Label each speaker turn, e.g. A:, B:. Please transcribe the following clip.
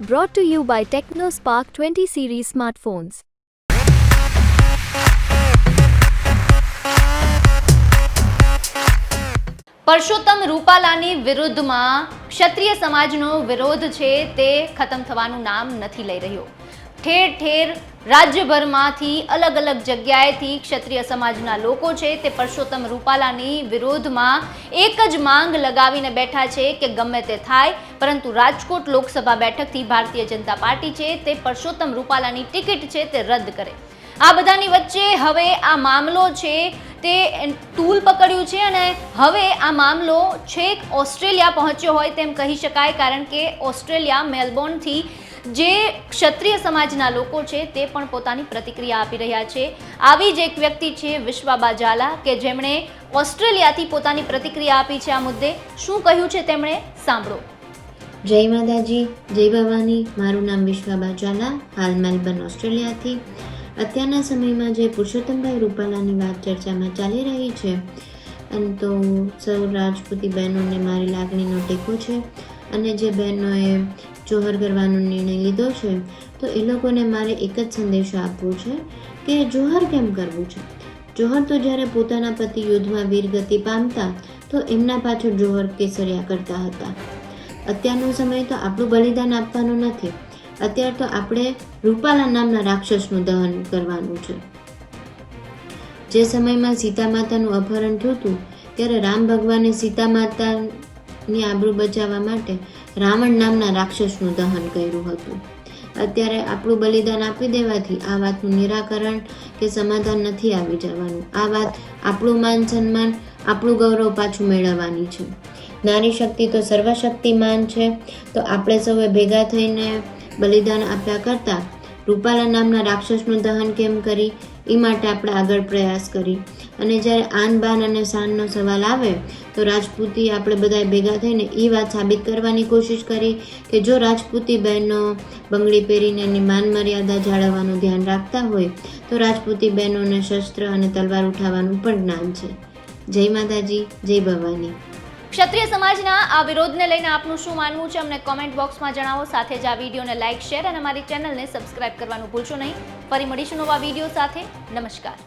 A: Brought to you by TechnoSpark 20 series smartphones.
B: Parshottam રૂપાલાની વિરુદ્ધમાં ક્ષત્રિય સમાજનો વિરોધ છે તે ખતમ થવાનું નામ નથી લઈ રહ્યો ઠેર ઠેર રાજ્યભરમાંથી અલગ અલગ જગ્યાએથી ક્ષત્રિય સમાજના લોકો છે તે પરસોત્તમ રૂપાલાની વિરોધમાં એક જ માંગ લગાવીને બેઠા છે કે ગમે તે થાય, પરંતુ રાજકોટ લોકસભા બેઠકથી ભારતીય જનતા પાર્ટી છે તે પરસોત્તમ રૂપાલાની ટિકિટ છે તે રદ કરે. આ બધાની વચ્ચે હવે આ મામલો છે તે ટૂલ પકડ્યું છે અને હવે આ મામલો છેક ઓસ્ટ્રેલિયા પહોંચ્યો હોય તેમ કહી શકાય, કારણ કે ઓસ્ટ્રેલિયા મેલબોર્નથી જે ક્ષત્રિય સમાજના લોકો છે તે પણ પોતાની પ્રતિક્રિયા આપી રહ્યા છે. આવી જ એક વ્યક્તિ છે વિશ્વાબા ઝાલા કે જેમણે ઓસ્ટ્રેલિયાથી પોતાની પ્રતિક્રિયા આપી છે આ મુદ્દે. શું કહ્યું છે તેમણે? સાંભળો.
C: જય માતાજી, જય ભવાની. મારું નામ વિશ્વાબા ઝાલા, હાલ મેલબર્ન, ઓસ્ટ્રેલિયાથી. અત્યારના સમયમાં જે પુરુષોત્તમભાઈ રૂપાલાની વાત ચર્ચામાં ચાલી રહી છે અને તો સૌ રાજપૂતી બહેનોને મારી લાગણીનો ટેકો છે. અને જે બહેનોએ જોહર કરવાનો નિર્ણય લીધો છે, તો એ લોકોને મારે એક જ સંદેશો આપવો છે કે જોહર કેમ કરવું છે? જોહર તો જ્યારે પોતાના પતિ યુદ્ધમાં વીરગતિ પામતા, તો એમના પાછળ જોહર કેસરિયા કરતા હતા. અત્યારનો સમય તો આપણું બલિદાન આપવાનું નથી. અત્યારે તો આપણે રૂપાલા નામના રાક્ષસનું દહન કરવાનું છે. જે સમયમાં સીતા માતાનું અપહરણ થયું હતું, ત્યારે રામ ભગવાને સીતા માતાની આબરૂ બચાવવા માટે રાવણ નામના રાક્ષસનું દહન કર્યું હતું. અત્યારે આપણું બલિદાન આપી દેવાથી આ વાતનું નિરાકરણ કે સમાધાન નથી આવી જવાનું. આ વાત આપણું માન સન્માન, આપણું ગૌરવ પાછું મેળવવાની છે. નારી શક્તિ તો સર્વશક્તિમાન છે. તો આપણે સૌએ ભેગા થઈને બલિદાન આપ્યા કરતાં રૂપાલા નામના રાક્ષસનું દહન કેમ કરી? એ માટે આપણે આગળ પ્રયાસ કરી. અને જ્યારે આન, બાન અને શાનનો સવાલ આવે, તો રાજપૂતી આપણે બધાએ ભેગા થઈને એ વાત સાબિત કરવાની કોશિશ કરી કે જો રાજપૂતી બહેનો બંગડી પહેરીને એની માન મર્યાદા જાળવવાનું ધ્યાન રાખતા હોય, તો રાજપૂતી બહેનોને શસ્ત્ર અને તલવાર ઉઠાવવાનું પણ જ્ઞાન છે. જય માતાજી, જય ભવાની.
B: ક્ષત્રિય સમાજના આ વિરોધને લઈને આપનું શું માનવું છે, અમને કોમેન્ટ બોક્સમાં જણાવો. સાથે જ આ વિડીયોને લાઇક શેર અને અમારી ચેનલને સબસ્ક્રાઇબ કરવાનું ભૂલશો નહીં. ફરી મળીશું નવા વીડિયો સાથે. નમસ્કાર.